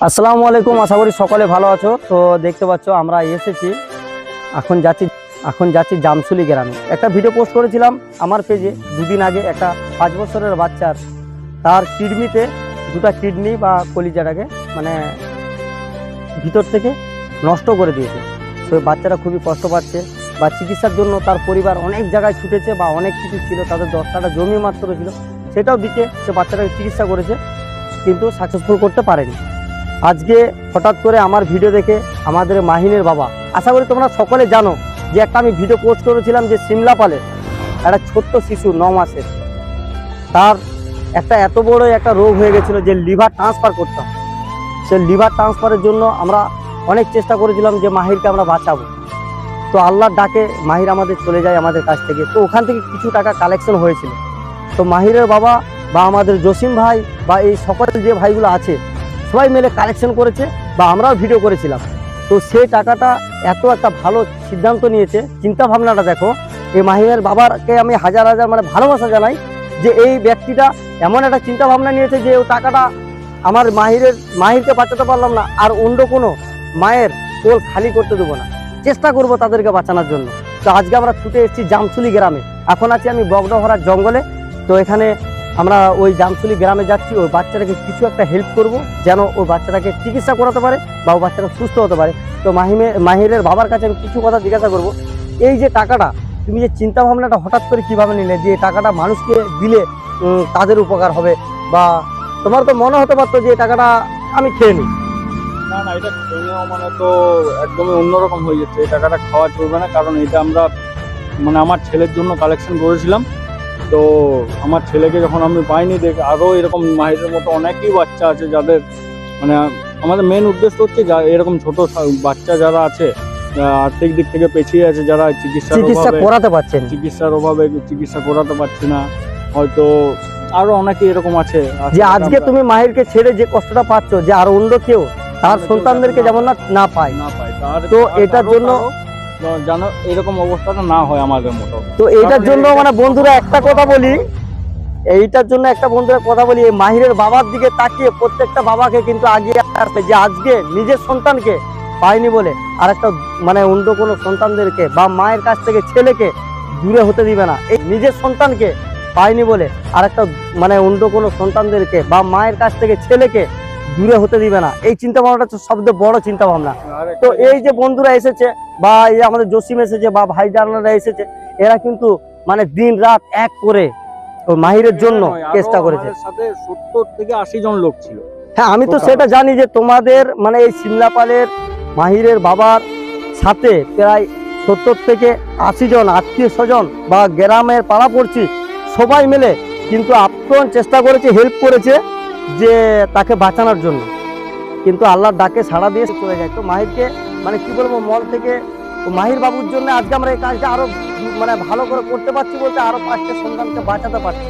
আসসালামু আলাইকুম, আশা করি সকলে ভালো আছো। তো দেখতে পাচ্ছ, আমরা এসেছি এখন যাচ্ছি এখন যাচ্ছি জামসুলি গ্রামে। একটা ভিডিও পোস্ট করেছিলাম আমার পেজে দুদিন আগে, একটা পাঁচ বছরের বাচ্চার। তার কিডনিতে দুটো কিডনি বা কলিজাটাকে মানে ভিতর থেকে নষ্ট করে দিয়েছে। তো বাচ্চারা খুবই কষ্ট পাচ্ছে বা চিকিৎসার জন্য তার পরিবার অনেক জায়গায় ছুটেছে বা অনেক কিছু ছিল, তাদের দশ কাটা জমি মাত্র ছিল, সেটাও দিতে সে বাচ্চাটাকে চিকিৎসা করেছে, কিন্তু সাকসেসফুল করতে পারেনি। আজকে হঠাৎ করে আমার ভিডিও দেখে আমাদের মাহিনের বাবা। আশা করি তোমরা সকলে জানো যে একটা আমি ভিডিও পোস্ট করেছিলাম যে সিমলা পালে একটা ছোট্ট শিশু, ন মাসের। তার একটা এত বড় একটা রোগ হয়ে গেছিল যে লিভার ট্রান্সফার করতাম। সে লিভার ট্রান্সফারের জন্য আমরা অনেক চেষ্টা করেছিলাম যে মাহিরকে আমরা বাঁচাবো। তো আল্লাহর ডাকে মাহির আমাদের চলে যায় আমাদের কাছ থেকে। তো ওখান থেকে কিছু টাকা কালেকশন হয়েছিল। তো মাহিরের বাবা বা আমাদের জসিম ভাই বা এই সকল যে ভাইগুলো আছে সবাই মিলে কালেকশন করেছে বা আমরাও ভিডিও করেছিলাম। তো সেই টাকাটা এত একটা ভালো সিদ্ধান্ত নিয়েছে। চিন্তা ভাবনাটা দেখো, এই মাহিমের বাবাকে আমি হাজার হাজার মানে ভালোবাসা জানাই যে এই ব্যক্তিটা এমন একটা চিন্তা ভাবনা নিয়েছে যে ও টাকাটা আমার মাহিরের, মাহিরকে বাঁচাতে পারলাম না, আর অন্য কোনো মায়ের কোল খালি করতে দেবো না। চেষ্টা করব তাদেরকে বাঁচানোর জন্য। তো আজকে আমরা ছুটে এসেছি জামসুলি গ্রামে। এখন আছি আমি বগডহরার জঙ্গলে। তো এখানে আমরা ওই জামসুলি গ্রামে যাচ্ছি, ওই বাচ্চাটাকে কিছু একটা হেল্প করব যেন ওই বাচ্চাটাকে চিকিৎসা করাতে পারে বা ওই বাচ্চাটা সুস্থ হতে পারে। তো মাহিমে, মাহিরের বাবার কাছে আমি কিছু কথা জিজ্ঞাসা করব। এই যে টাকাটা, তুমি যে চিন্তা ভাবনাটা হঠাৎ করে কীভাবে নিলে যে টাকাটা মানুষকে দিলে তাদের উপকার হবে বা তোমার তো মনে হতে পারতো যে টাকাটা আমি খেয়ে নিই। না না, এটা খেয়ে নেওয়া মানে তো একদমই অন্যরকম হয়ে যাচ্ছে। এই টাকাটা খাওয়া চলবে না, কারণ এটা আমরা মানে আমার ছেলের জন্য কালেকশন করেছিলাম। তো আমার ছেলেকে যখন আমি পাইনি দেখ আরও এরকম মাহিরের মতো অনেকই বাচ্চা আছে যাদের মানে আমাদের মেন উদ্দেশ্য হচ্ছে যা এরকম ছোট বাচ্চা যারা আছে আর্থিক দিক থেকে পেছিয়ে আছে যারা চিকিৎসা চিকিৎসা করাতে পারছে চিকিৎসার অভাবে চিকিৎসা করাতে পারছি না। হয়তো আরও অনেকে এরকম আছে যে আজকে তুমি মাহিরকে ছেড়ে যে কষ্টটা পাচ্ছ যে আর অন্য কেউ তার সন্তানদেরকে যেমন না না পায়। না পায় তো এটার জন্য- যেন এরকম অবস্থাটা না হয় আমাদের মতো। তো এইটার জন্য মানে বন্ধুরা একটা কথা বলি এইটার জন্য একটা বন্ধুরা কথা বলি এই মাহিরের বাবার দিকে তাকিয়ে প্রত্যেকটা বাবাকে কিন্তু আগিয়ে আসবে যে আজকে নিজের সন্তানকে পায়নি বলে আর একটা মানে অন্য কোনো সন্তানদেরকে বা মায়ের কাছ থেকে ছেলেকে দূরে হতে দিবে না। এই নিজের সন্তানকে পায়নি বলে আর একটা মানে অন্য কোনো সন্তানদেরকে বা মায়ের কাছ থেকে ছেলেকে দূরে হতে দিবে না। এই চিন্তা ভাবনাটা সবচেয়ে বড় চিন্তা ভাবনা তো এই যে বন্ধুরা এসেছে বা এই আমাদের জসিম এসেছে বা ভাই জানারা এসেছে এরা কিন্তু মানে দিন রাত এক করে মাহিরের জন্য চেষ্টা করেছে। সাথে সত্তর থেকে আশি জন লোক ছিল। হ্যাঁ আমি তো সেটা জানি যে তোমাদের মানে এই সিমলাপালের মাহিরের বাবার সাথে প্রায় সত্তর থেকে আশি জন আত্মীয় স্বজন বা গ্রামের পাড়া পড়ছি সবাই মিলে কিন্তু আপ্রাণ চেষ্টা করেছে হেল্প করেছে। যে তাকে বাঁচানোর জন্য। কিন্তু আল্লাহর ডাকে সাড়া দিয়ে চলে যায়। তো মাহিরকে মানে কি বলব, মল থেকে মাহির বাবুর জন্য আজকে আমরা এই কাজটা আরও মানে ভালো করে করতে পারছি বলতে আরও পাঁচটা সন্তানকে বাঁচাতে পারছি।